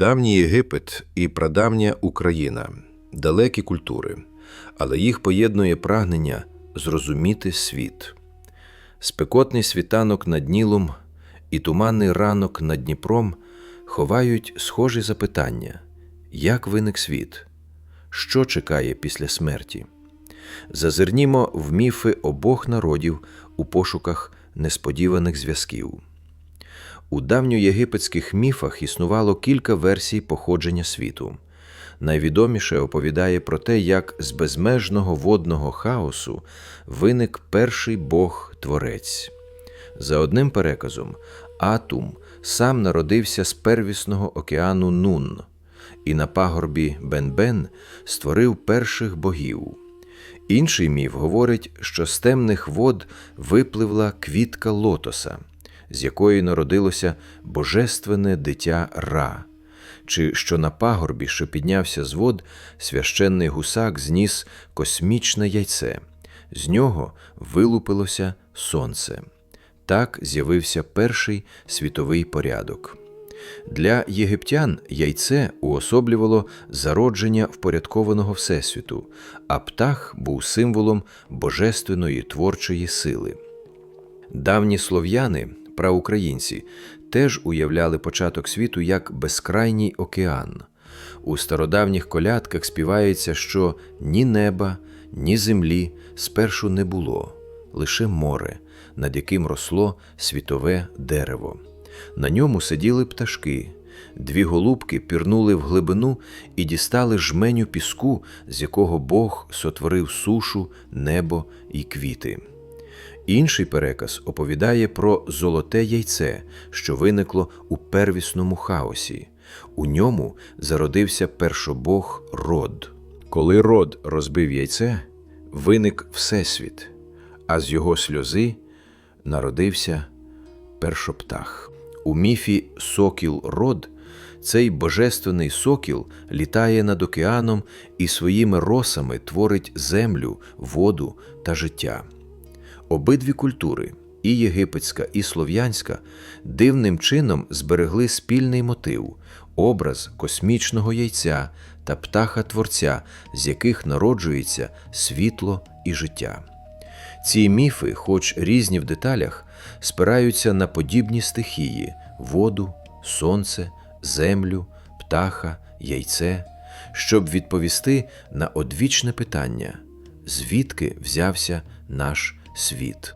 Давній Єгипет і прадавня Україна далекі культури, але їх поєднує прагнення зрозуміти світ. Спекотний світанок над Нілом і туманний ранок над Дніпром ховають схожі запитання: як виник світ? Що чекає після смерті? Зазирнімо в міфи обох народів у пошуках несподіваних зв'язків. У давньоєгипетських міфах існувало кілька версій походження світу. Найвідоміше оповідає про те, як з безмежного водного хаосу виник перший Бог Творець. За одним переказом, Атум сам народився з первісного океану Нун і на пагорбі Бен-Бен створив перших богів. Інший міф говорить, що з темних вод випливла квітка лотоса, з якої народилося божественне дитя Ра, чи що на пагорбі, що піднявся з вод, священний гусак зніс космічне яйце, з нього вилупилося сонце. Так з'явився перший світовий порядок. Для єгиптян яйце уособлювало зародження впорядкованого Всесвіту, а птах був символом божественної творчої сили. Давні слов'яни, праукраїнці, теж уявляли початок світу як безкрайній океан. У стародавніх колядках співається, що ні неба, ні землі спершу не було, лише море, над яким росло світове дерево. На ньому сиділи пташки. Дві голубки пірнули в глибину і дістали жменю піску, з якого Бог сотворив сушу, небо і квіти. Інший переказ оповідає про золоте яйце, що виникло у первісному хаосі. У ньому зародився першобог род. Коли род розбив яйце, виник Всесвіт, а з його сльози народився першоптах. У міфі Сокіл Род цей божественний сокіл літає над океаном і своїми росами творить землю, воду та життя. Обидві культури, і єгипетська, і слов'янська, дивним чином зберегли спільний мотив образ космічного яйця та птаха Творця, з яких народжується світло і життя. Ці міфи, хоч різні в деталях, спираються на подібні стихії воду, сонце, землю, птаха, яйце, щоб відповісти на одвічне питання, звідки взявся наш світ.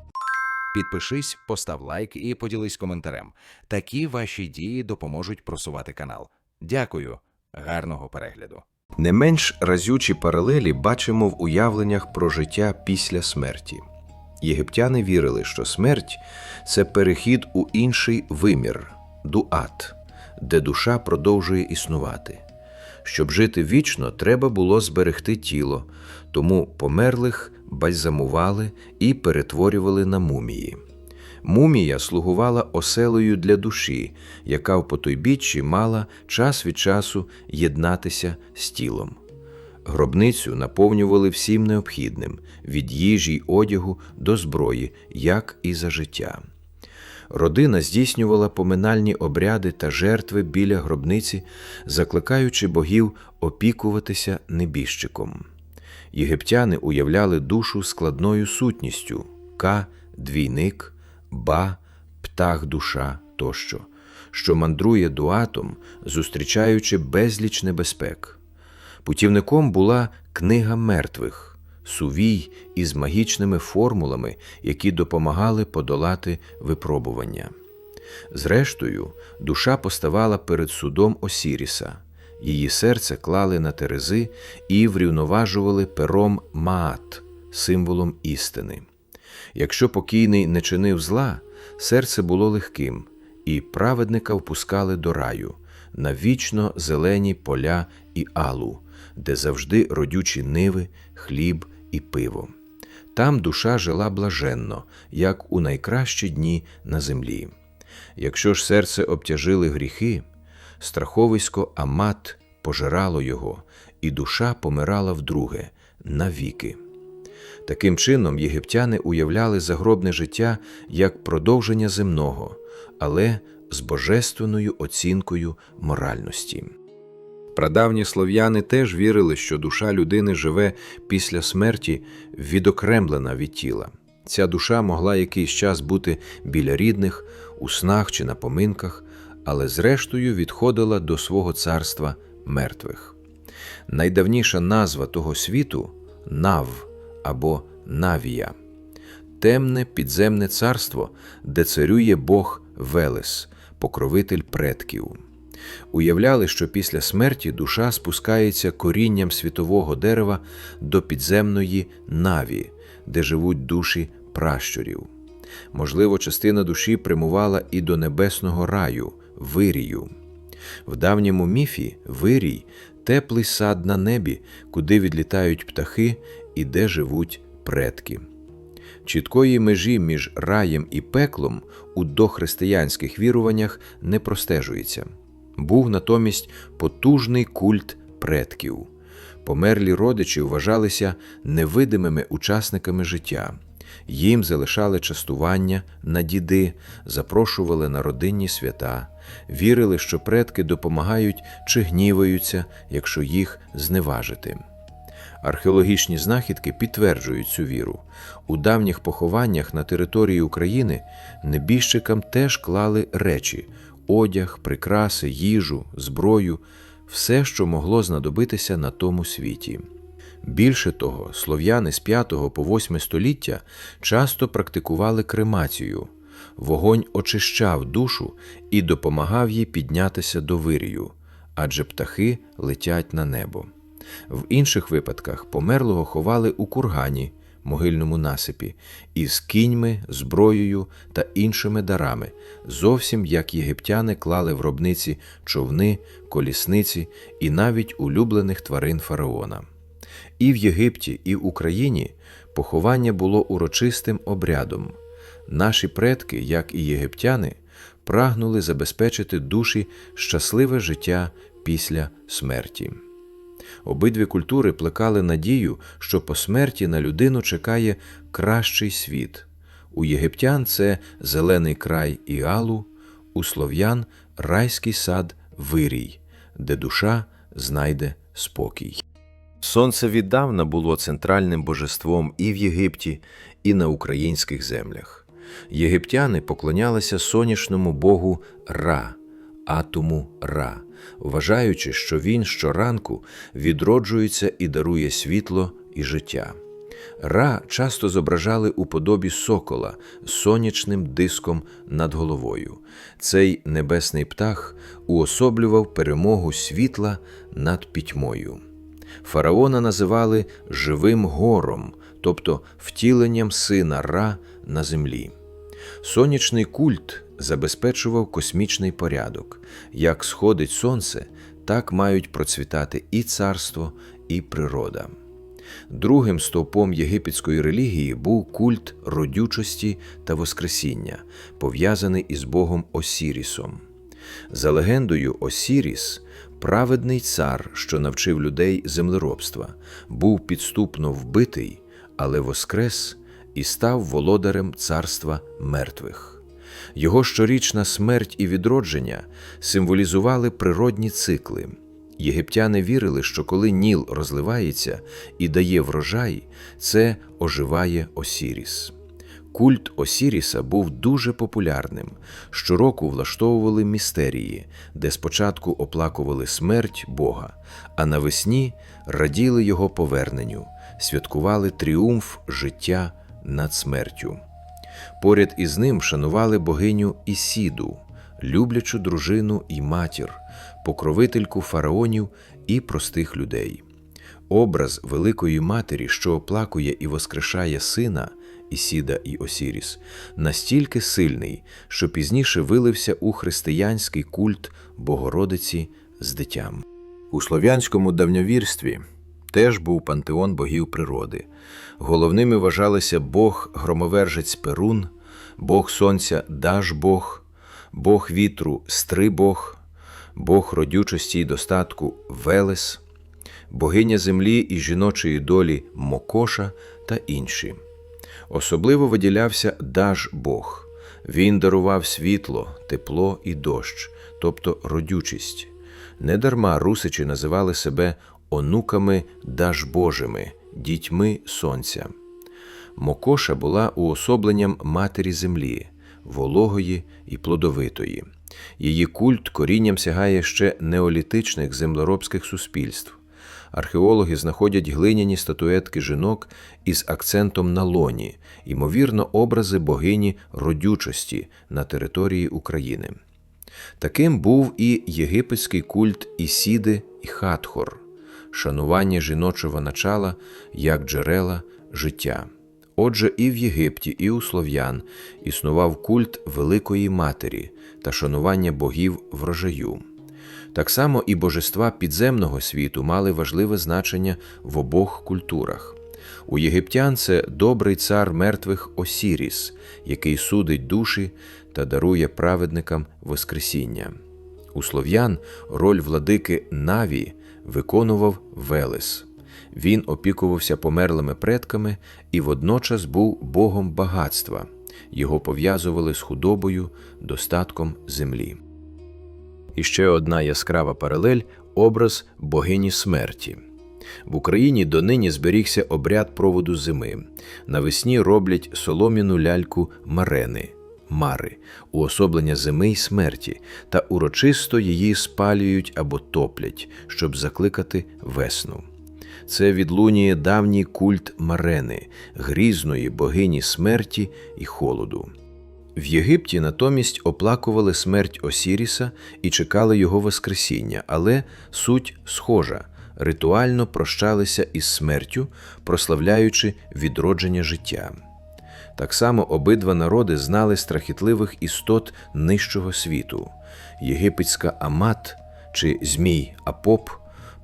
Підпишись, постав лайк і поділись коментарем. Такі ваші дії допоможуть просувати канал. Дякую, гарного перегляду. Не менш разючі паралелі бачимо в уявленнях про життя після смерті. Єгиптяни вірили, що смерть це перехід у інший вимір дуат, де душа продовжує існувати. Щоб жити вічно, треба було зберегти тіло, тому померлих бальзамували і перетворювали на мумії. Мумія слугувала оселою для душі, яка в потойбіччі мала час від часу єднатися з тілом. Гробницю наповнювали всім необхідним від їжі й одягу до зброї, як і за життя. Родина здійснювала поминальні обряди та жертви біля гробниці, закликаючи богів опікуватися небіжчиком. Єгиптяни уявляли душу складною сутністю ка, двійник, ба, птах душа тощо, що мандрує дуатом, зустрічаючи безліч небезпек. Путівником була книга мертвих, сувій із магічними формулами, які допомагали подолати випробування. Зрештою, душа поставала перед судом Осіріса, її серце клали на терези і врівноважували пером Маат, символом істини. Якщо покійний не чинив зла, серце було легким, і праведника впускали до раю на вічно зелені поля і алу, де завжди родючі ниви, хліб і пиво. Там душа жила блаженно, як у найкращі дні на землі. Якщо ж серце обтяжили гріхи, страховисько Амат пожирало його, і душа помирала вдруге навіки. Таким чином, єгиптяни уявляли загробне життя як продовження земного, але з божественною оцінкою моральності. Прадавні слов'яни теж вірили, що душа людини живе після смерті відокремлена від тіла. Ця душа могла якийсь час бути біля рідних, у снах чи на поминках, але зрештою відходила до свого царства мертвих. Найдавніша назва того світу Нав або Навія темне підземне царство, де царює Бог Велес, покровитель предків. Уявляли, що після смерті душа спускається корінням світового дерева до підземної наві, де живуть душі пращурів. Можливо, частина душі прямувала і до небесного раю, вирію. В давньому міфі вирій теплий сад на небі, куди відлітають птахи і де живуть предки. Чіткої межі між раєм і пеклом у дохристиянських віруваннях не простежується. Був натомість потужний культ предків. Померлі родичі вважалися невидимими учасниками життя. Їм залишали частування на діди, запрошували на родинні свята, вірили, що предки допомагають чи гніваються, якщо їх зневажити. Археологічні знахідки підтверджують цю віру. У давніх похованнях на території України небіжчикам теж клали речі: одяг, прикраси, їжу, зброю, все, що могло знадобитися на тому світі. Більше того, слов'яни з 5 по 8 століття часто практикували кремацію. Вогонь очищав душу і допомагав їй піднятися до вирію, адже птахи летять на небо. В інших випадках померлого ховали у кургані, могильному насипі, із кіньми, зброєю та іншими дарами, зовсім як єгиптяни клали в гробниці човни, колісниці і навіть улюблених тварин фараона. І в Єгипті, і в Україні поховання було урочистим обрядом. Наші предки, як і єгиптяни, прагнули забезпечити душі щасливе життя після смерті. Обидві культури плекали надію, що по смерті на людину чекає кращий світ. У єгиптян це зелений край Іалу, у слов'ян райський сад Вирій, де душа знайде спокій. Сонце віддавна було центральним божеством і в Єгипті, і на українських землях. Єгиптяни поклонялися сонячному богу Ра, атому Ра, вважаючи, що він щоранку відроджується і дарує світло і життя. Ра часто зображали у подобі сокола сонячним диском над головою. Цей небесний птах уособлював перемогу світла над пітьмою. Фараона називали живим гором, тобто втіленням сина Ра на землі. Сонячний культ забезпечував космічний порядок. Як сходить сонце, так мають процвітати і царство, і природа. Другим стовпом єгипетської релігії був культ родючості та Воскресіння, пов'язаний із богом Осірісом. За легендою, Осіріс, праведний цар, що навчив людей землеробства, був підступно вбитий, але воскрес і став володарем царства мертвих. Його щорічна смерть і відродження символізували природні цикли. Єгиптяни вірили, що коли Ніл розливається і дає врожай, це оживає Осіріс. Культ Осіріса був дуже популярним. Щороку влаштовували містерії, де спочатку оплакували смерть Бога, а навесні раділи його поверненню, святкували тріумф життя над смертю. Поряд із ним шанували богиню Ісіду, люблячу дружину і матір, покровительку фараонів і простих людей. Образ Великої Матері, що оплакує і воскрешає сина Ісіда і Осіріс, настільки сильний, що пізніше вилився у християнський культ Богородиці з дитям. У слов'янському давньовірстві теж був пантеон богів природи. Головними вважалися Бог громовержець Перун, Бог Сонця Дажбог, Бог вітру Стрибог, Бог родючості й достатку Велес, богиня землі і жіночої долі Мокоша та інші. Особливо виділявся Даж Бог. Він дарував світло, тепло і дощ, тобто родючість. Недарма русичі називали себе онуками Дажбожими, дітьми сонця. Мокоша була уособленням матері землі, вологої і плодовитої. Її культ корінням сягає ще неолітичних землеробських суспільств. Археологи знаходять глиняні статуетки жінок із акцентом на лоні, ймовірно, образи богині родючості на території України. Таким був і єгипетський культ Ісіди і Хатхор, шанування жіночого начала як джерела життя. Отже, і в Єгипті, і у слов'ян існував культ Великої Матері та шанування богів врожаю. Так само і божества підземного світу мали важливе значення в обох культурах. У єгиптян це добрий цар мертвих Осіріс, який судить душі та дарує праведникам Воскресіння. У слов'ян роль владики Наві виконував Велес. Він опікувався померлими предками і водночас був богом багатства. Його пов'язували з худобою, достатком землі. І ще одна яскрава паралель образ богині смерті. В Україні донині зберігся обряд проводу зими. Навесні роблять солом'яну ляльку марени, мари, уособлення зими й смерті, та урочисто її спалюють або топлять, щоб закликати весну. Це відлунює давній культ Марени, грізної богині смерті і холоду. В Єгипті натомість оплакували смерть Осіріса і чекали його Воскресіння, але суть схожа ритуально прощалися із смертю, прославляючи відродження життя. Так само обидва народи знали страхітливих істот нижчого світу. Єгипетська Амат чи Змій Апоп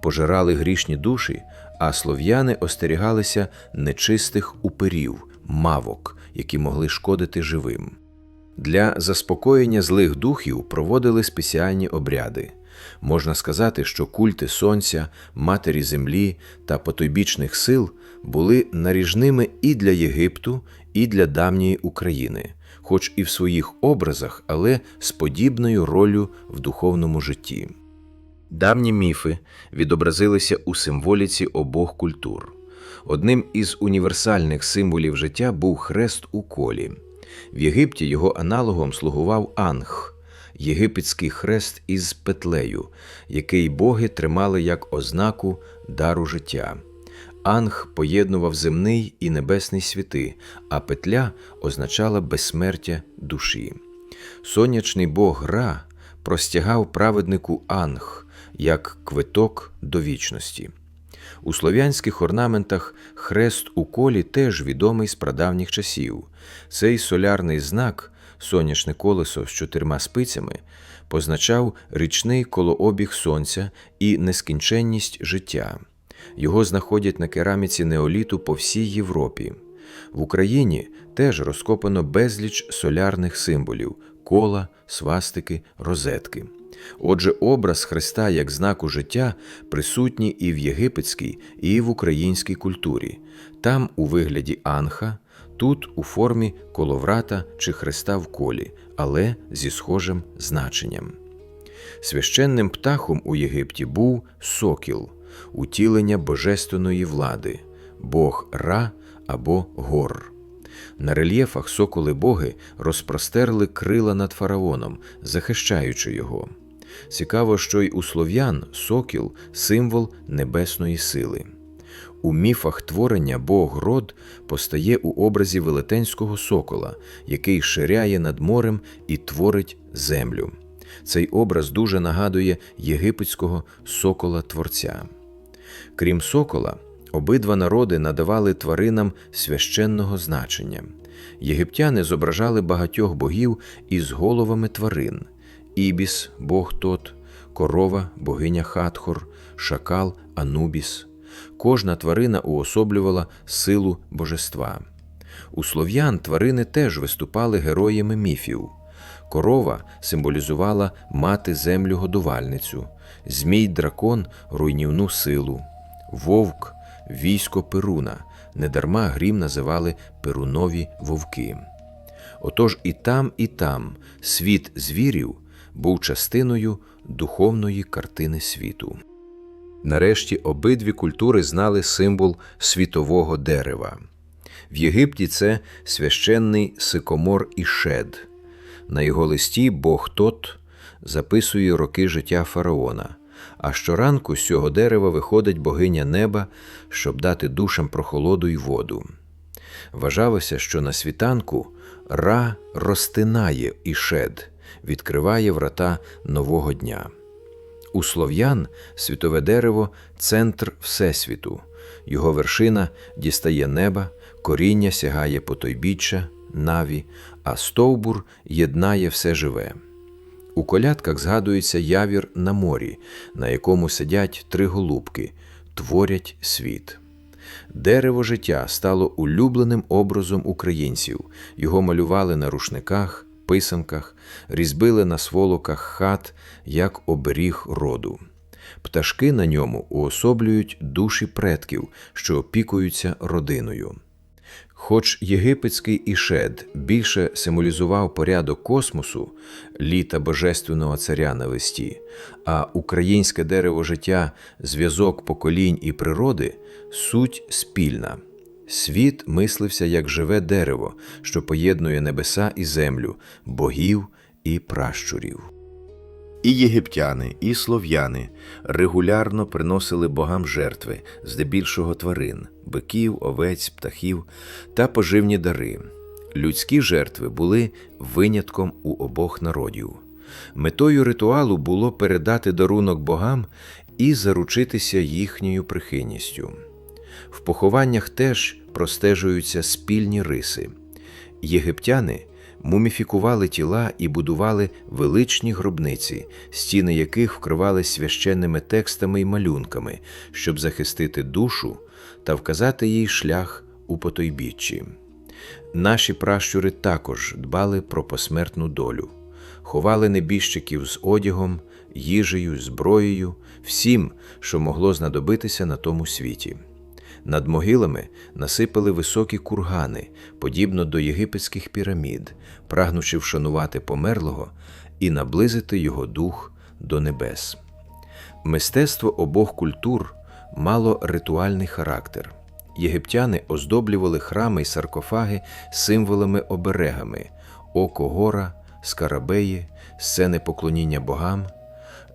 пожирали грішні душі, а слов'яни остерігалися нечистих уперів, мавок, які могли шкодити живим. Для заспокоєння злих духів проводили спеціальні обряди. Можна сказати, що культи сонця, матері землі та потойбічних сил були наріжними і для Єгипту, і для давньої України, хоч і в своїх образах, але з подібною роллю в духовному житті. Давні міфи відобразилися у символіці обох культур. Одним із універсальних символів життя був хрест у колі. В Єгипті його аналогом слугував анг єгипетський хрест із петлею, який боги тримали як ознаку дару життя. Анг поєднував земний і небесний світи, а петля означала безсмертя душі. Сонячний бог Ра простягав праведнику Анг як квиток до вічності. У слов'янських орнаментах хрест у колі теж відомий з прадавніх часів. Цей солярний знак, сонячне колесо з чотирма спицями, позначав річний колообіг сонця і нескінченність життя. Його знаходять на кераміці неоліту по всій Європі. В Україні теж розкопано безліч солярних символів кола, свастики, розетки. Отже, образ Христа як знаку життя присутній і в єгипетській, і в українській культурі, там у вигляді анха, тут у формі коловрата чи хреста в колі, але зі схожим значенням. Священним птахом у Єгипті був сокіл, утілення божественної влади, бог Ра або Гор. На рельєфах соколи боги розпростерли крила над фараоном, захищаючи його. Цікаво, що й у слов'ян сокіл символ небесної сили. У міфах творення Бог Род постає у образі велетенського сокола, який ширяє над морем і творить землю. Цей образ дуже нагадує єгипетського сокола Творця. Крім сокола, обидва народи надавали тваринам священного значення. Єгиптяни зображали багатьох богів із головами тварин: Ібіс, Бог тот, корова, богиня Хатхор, шакал, Анубіс. Кожна тварина уособлювала силу божества. У слов'ян тварини теж виступали героями міфів. Корова символізувала мати землю годувальницю, змій дракон руйнівну силу, вовк військо Перуна, недарма грім називали Перунові вовки. Отож і там, і там світ звірів був частиною духовної картини світу. Нарешті обидві культури знали символ світового дерева. В Єгипті це священний сикомор Ішед. На його листі Бог Тот записує роки життя фараона. А щоранку з цього дерева виходить богиня неба, щоб дати душам прохолоду й воду. Вважалося, що на світанку Ра розтинає Ішед, відкриває врата нового дня. У слов'ян світове дерево центр Всесвіту, його вершина дістає неба, коріння сягає потойбіччя, наві, а стовбур єднає все живе. У колядках згадується явір на морі, на якому сидять три голубки, творять світ. Дерево життя стало улюбленим образом українців. Його малювали на рушниках, писанках, різьбили на сволоках хат як оберіг роду. Пташки на ньому уособлюють душі предків, що опікуються родиною. Хоч єгипетський ішед більше символізував порядок космосу, літа Божественного царя на листі, а українське дерево життя зв'язок поколінь і природи суть спільна. Світ мислився як живе дерево, що поєднує небеса і землю, богів і пращурів. І єгиптяни, і слов'яни регулярно приносили богам жертви, здебільшого тварин, биків, овець, птахів та поживні дари. Людські жертви були винятком у обох народів. Метою ритуалу було передати дарунок богам і заручитися їхньою прихильністю. В похованнях теж простежуються спільні риси. Єгиптяни муміфікували тіла і будували величні гробниці, стіни яких вкривали священними текстами й малюнками, щоб захистити душу та вказати їй шлях у потойбіччі. Наші пращури також дбали про посмертну долю, ховали небіжчиків з одягом, їжею, зброєю, всім, що могло знадобитися на тому світі. Над могилами насипали високі кургани, подібно до єгипетських пірамід, прагнучи вшанувати померлого і наблизити його дух до небес. Мистецтво обох культур мало ритуальний характер. Єгиптяни оздоблювали храми й саркофаги символами-оберегами око гора, скарабеї, сцени поклоніння богам.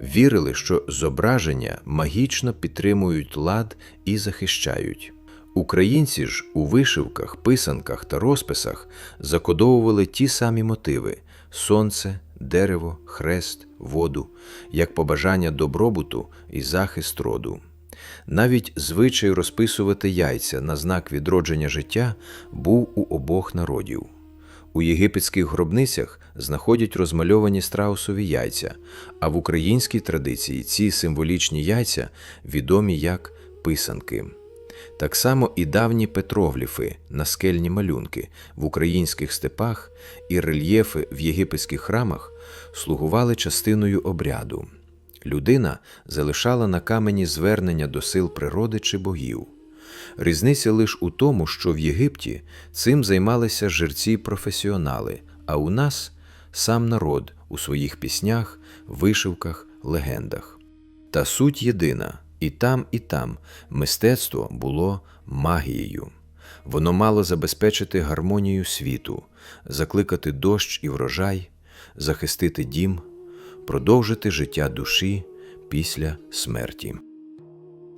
Вірили, що зображення магічно підтримують лад і захищають. Українці ж у вишивках, писанках та розписах закодовували ті самі мотиви сонце, дерево, хрест, воду, як побажання добробуту і захист роду. Навіть звичай розписувати яйця на знак відродження життя був у обох народів. У єгипетських гробницях знаходять розмальовані страусові яйця, а в українській традиції ці символічні яйця відомі як писанки. Так само і давні петровліфи, наскельні малюнки в українських степах і рельєфи в єгипетських храмах слугували частиною обряду. Людина залишала на камені звернення до сил природи чи богів. Різниця лише у тому, що в Єгипті цим займалися жерці-професіонали, а у нас сам народ у своїх піснях, вишивках, легендах. Та суть єдина і там, і там мистецтво було магією. Воно мало забезпечити гармонію світу, закликати дощ і врожай, захистити дім, продовжити життя душі після смерті.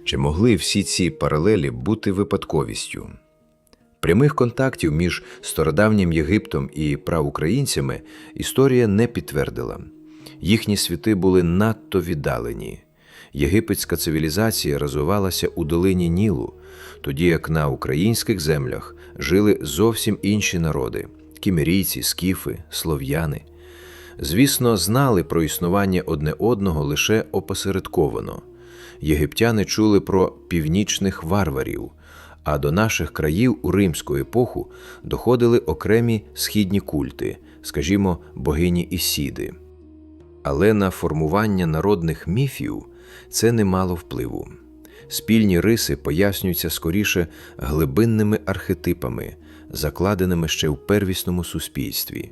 Чи могли всі ці паралелі бути випадковістю? Прямих контактів між стародавнім Єгиптом і праукраїнцями історія не підтвердила. Їхні світи були надто віддалені. Єгипетська цивілізація розвивалася у долині Нілу, тоді як на українських землях жили зовсім інші народи кімерійці, скіфи, слов'яни. Звісно, знали про існування одне одного лише опосередковано. Єгиптяни чули про північних варварів, а до наших країв у римську епоху доходили окремі східні культи, скажімо, богині Ісіди. Але на формування народних міфів це не мало впливу. Спільні риси пояснюються скоріше глибинними архетипами, закладеними ще в первісному суспільстві,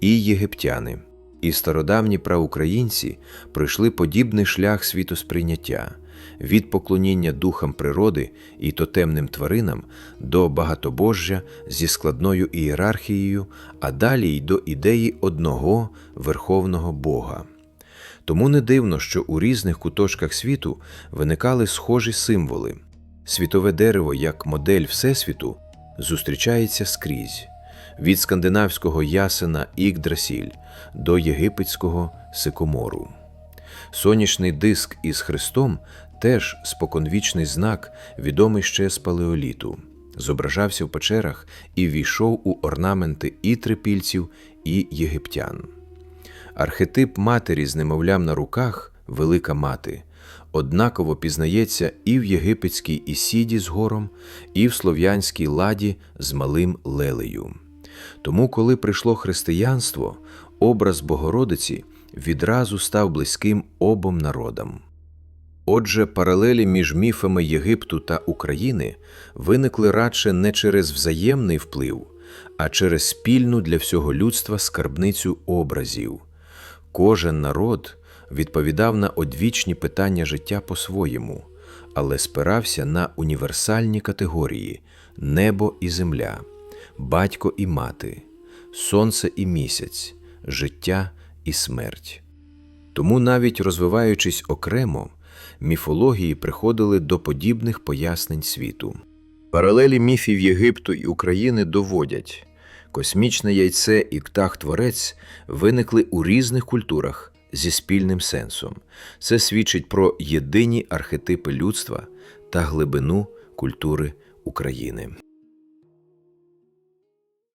і єгиптяни, і стародавні праукраїнці пройшли подібний шлях світосприйняття від поклоніння духам природи і тотемним тваринам до багатобожжя зі складною ієрархією, а далі й до ідеї одного верховного Бога. Тому не дивно, що у різних куточках світу виникали схожі символи. Світове дерево як модель Всесвіту зустрічається скрізь від скандинавського ясена Ікдрасіль до єгипетського сикомору. Сонячний диск із Христом теж споконвічний знак, відомий ще з палеоліту, зображався в печерах і війшов у орнаменти і трипільців, і єгиптян. Архетип матері з немовлям на руках, велика мати, однаково пізнається і в єгипетській Ісіді з гором, і в слов'янській ладі з малим лелею. Тому, коли прийшло християнство, образ Богородиці відразу став близьким обом народам. Отже, паралелі між міфами Єгипту та України виникли радше не через взаємний вплив, а через спільну для всього людства скарбницю образів. Кожен народ відповідав на одвічні питання життя по-своєму, але спирався на універсальні категорії небо і земля, батько і мати, сонце і місяць, життя і смерть. Тому навіть розвиваючись окремо, міфології приходили до подібних пояснень світу. Паралелі міфів Єгипту і України доводять, космічне яйце і птах-творець виникли у різних культурах зі спільним сенсом. Це свідчить про єдині архетипи людства та глибину культури України.